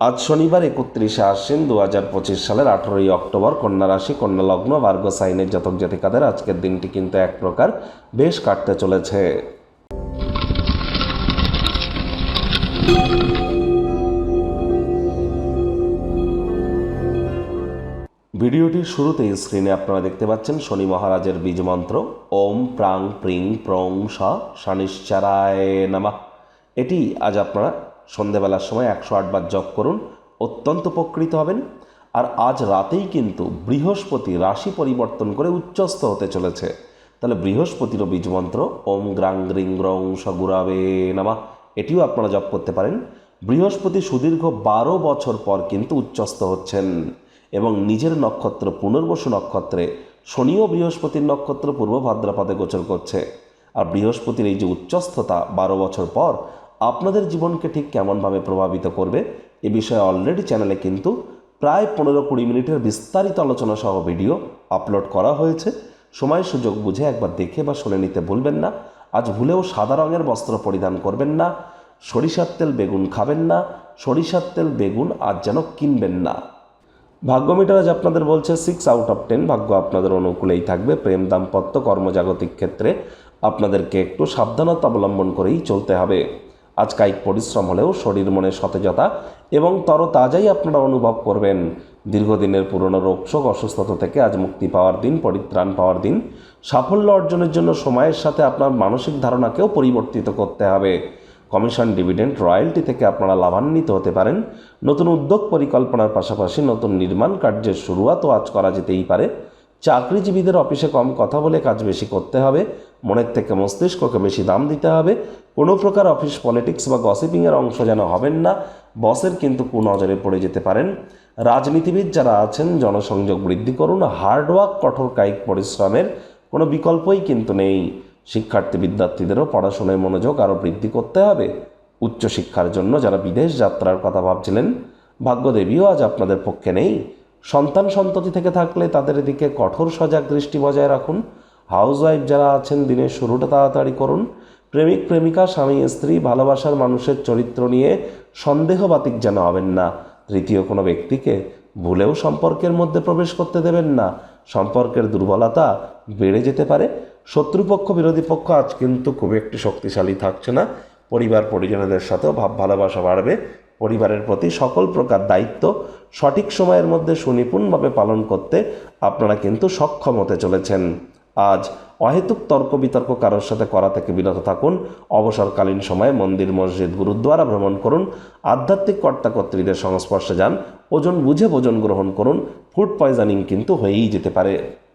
আজ শনিবার একত্রিশে আশ্বিন দু হাজার পঁচিশ সালের আঠেরোই অক্টোবর কন্যা রাশি, কন্যা লগ্ন, ভার্গ সাইনের জাতক জাতিকাদের আজকের দিনটি কিন্তু এক প্রকার বেশ কাটতে চলেছে। ভিডিওটির শুরুতেই স্ক্রিনে আপনারা দেখতে পাচ্ছেন শনি মহারাজের বীজ মন্ত্র। ওম প্রাং প্রিং প্রং স নামা। এটি আজ আপনারা সন্ধেবেলার সময় একশো আটবার জপ করুন, অত্যন্ত উপকৃত হবেন। আর আজ রাতেই কিন্তু বৃহস্পতি রাশি পরিবর্তন করে উচ্চস্থ হতে চলেছে। তাহলে বৃহস্পতিরও বীজ মন্ত্র ওম গ্রাং গ্রিং গ্রং সগুরাবে নামা, এটিও আপনারা জপ করতে পারেন। বৃহস্পতি সুদীর্ঘ বারো বছর পর কিন্তু উচ্চস্থ হচ্ছেন। এবং নিজের নক্ষত্র, পুনর্বসু নক্ষত্রে শনি ও বৃহস্পতির নক্ষত্র, পূর্ব ভাদ্রপদে গোচর করছে। আর বৃহস্পতির এই যে উচ্চস্থতা, বারো বছর পর আপনাদের জীবনকে ঠিক কেমনভাবে প্রভাবিত করবে এ বিষয়ে অলরেডি চ্যানেলে কিন্তু প্রায় পনেরো কুড়ি মিনিটের বিস্তারিত আলোচনা সহ ভিডিও আপলোড করা হয়েছে। সময় সুযোগ বুঝে একবার দেখে বা শুনে নিতে ভুলবেন না। আজ ভুলেও সাদা রঙের বস্ত্র পরিধান করবেন না। সরিষার তেল বেগুন খাবেন না। সরিষার তেল বেগুন আজ যেন কিনবেন না। ভাগ্য মিটার আজ আপনাদের বলছে সিক্স আউট অফ টেন ভাগ্য আপনাদের অনুকূলেই থাকবে। প্রেম, দাম্পত্য, কর্মজাগতিক ক্ষেত্রে আপনাদেরকে একটু সাবধানতা অবলম্বন করেই চলতে হবে। আজ কায়িক পরিশ্রম হলেও শরীর মনে সতেজতা এবং তরতাজাই আপনারা অনুভব করবেন। দীর্ঘদিনের পুরনো রোগশোক অসুস্থতা থেকে আজ মুক্তি পাওয়ার দিন, পরিত্রাণ পাওয়ার দিন। সাফল্য অর্জনের জন্য সময়ের সাথে আপনার মানসিক ধারণাকেও পরিবর্তিত করতে হবে। কমিশন ডিভিডেন্ট রয়্যালটি থেকে আপনারা লাভান্বিত হতে পারেন। নতুন উদ্যোগ পরিকল্পনার পাশাপাশি নতুন নির্মাণ কার্যের শুরুয়াতও আজ করা যেতেই পারে। চাকরিজীবীদের অফিসে কম কথা বলে কাজ বেশি করতে হবে, মনের থেকে মস্তিষ্ককে বেশি দাম দিতে হবে, কোনো প্রকার অফিস পলিটিক্স বা গসিপিংয়ের অংশ যেন হবেন না, বসের কিন্তু কুনজরে পড়ে যেতে পারেন। রাজনীতিবিদ যারা আছেন, জনসংযোগ বৃদ্ধি করুন হার্ডওয়ার্ক কঠোর কায়িক পরিশ্রমের কোনো বিকল্পই কিন্তু নেই। শিক্ষার্থী বিদ্যার্থীদেরও পড়াশোনায় মনোযোগ আরও বৃদ্ধি করতে হবে। উচ্চশিক্ষার জন্য যারা বিদেশ যাত্রার কথা ভাবছিলেন, ভাগ্যদেবীও আজ আপনাদের পক্ষে নেই। সন্তান সন্ততি থেকে থাকলে তাদের দিকে কঠোর সজাগ দৃষ্টি বজায় রাখুন। হাউস ওয়াইফ যারা আছেন, দিনের শুরুটা তাড়াতাড়ি করুন। প্রেমিক, প্রেমিকা, স্বামী, স্ত্রী, ভালোবাসার মানুষের চরিত্র নিয়ে সন্দেহবাতিক যেন হবেন না। তৃতীয়, কোনো ব্যক্তিকে ভুলেও সম্পর্কের মধ্যে প্রবেশ করতে দেবেন না। সম্পর্কের দুর্বলতা বেড়ে যেতে পারে। শত্রুপক্ষ, বিরোধী পক্ষ আজ কিন্তু খুব একটি শক্তিশালী থাকছে না। পরিবার, পরিজনদের সাথেও ভাব ভালোবাসা বাড়বে। পরিবারের প্রতি সকল প্রকার দায়িত্ব সঠিক সময়ের মধ্যে সুনিপুণভাবে পালন করতে আপনারা কিন্তু সক্ষম হতে চলেছেন। আজ অহেতুক তর্ক বিতর্ক কারোর সাথে করা থেকে বিরত থাকুন। অবসরকালীন সময়ে মন্দির, মসজিদ, গুরুদ্বারা ভ্রমণ করুন। আধ্যাত্মিক কর্তাকর্ত্রীদের সংস্পর্শে যান। ওজন বুঝে ভোজন গ্রহণ করুন। ফুড পয়জনিং কিন্তু হয়েই যেতে পারে।